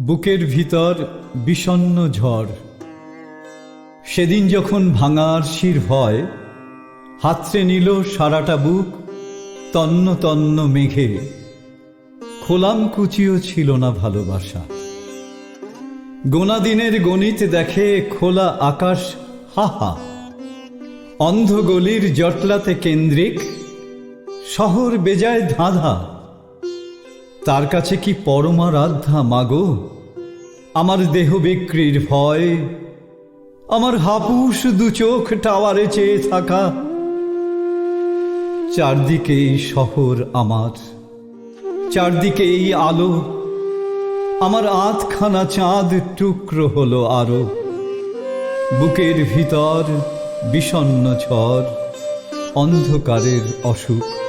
বুকের ভিতর বিষণ্ণ ঝড়। সেদিন যখন ভাঙার শির হয় হাতড়ে নিল সারাটা বুক তন্ন তন্ন মেঘে। খোলাম কুচিও ছিল না ভালোবাসা। গোনা দিনের গণিত দেখে খোলা আকাশ হাহা অন্ধ গলির জটলাতে কেন্দ্রিক, শহর বেজায় ধাঁধা। তার কাছে কি পরমারাধ্যা মাগো? আমার দেহ বিক্রির ভয়, আমার হাপুস দু চোখ টাওয়ারে চেয়ে থাকা। চারদিকে শহর আমার, চারদিকে এই আলো, আমার আধখানা চাঁদ টুকরো হলো আরও। বুকের ভিতর বিষণ্ণ ঝড়, অন্ধকারের অসুখ।